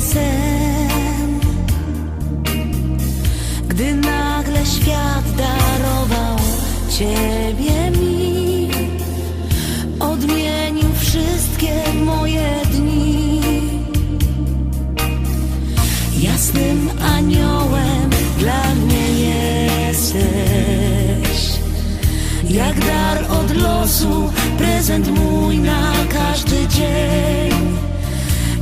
sen. Gdy nagle świat darował Ciebie mi Odmienił wszystkie moje dni. Jasnym aniołem dla mnie jesteś. Jak dar od losu, prezent mój na każdy dzień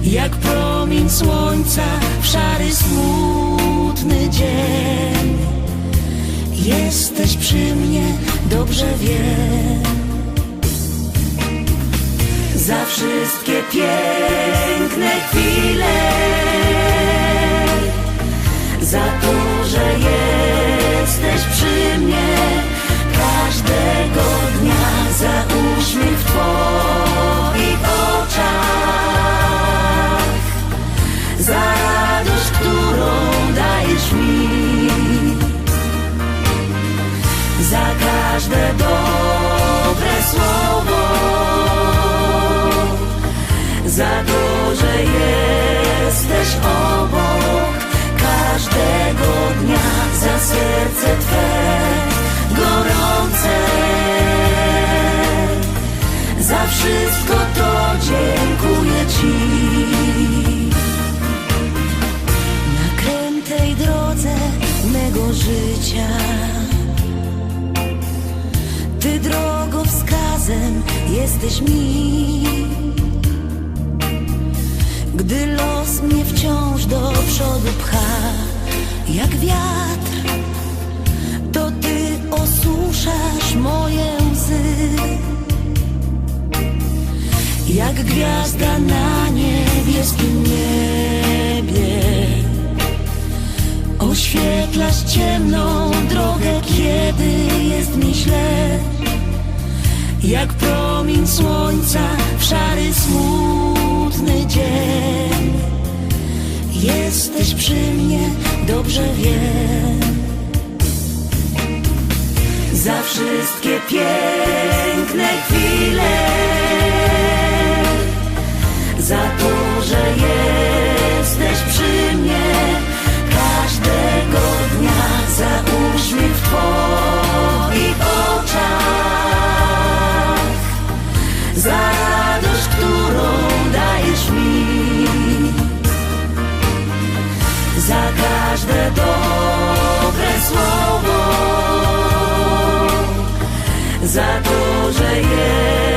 Jak promień słońca w szary, smutny dzień. Jesteś przy mnie, dobrze wiem. Za wszystkie piękne chwile życia. Ty drogowskazem jesteś mi. Gdy los mnie wciąż do przodu pcha Jak wiatr To ty osuszasz moje łzy. Jak gwiazda na niebieskim ciemną drogę, kiedy jest mi źle jak promień słońca w szary, smutny dzień. Jesteś przy mnie, dobrze wiem. Za wszystkie piękne chwile, za to, za każde dobre słowo, za to, że jest.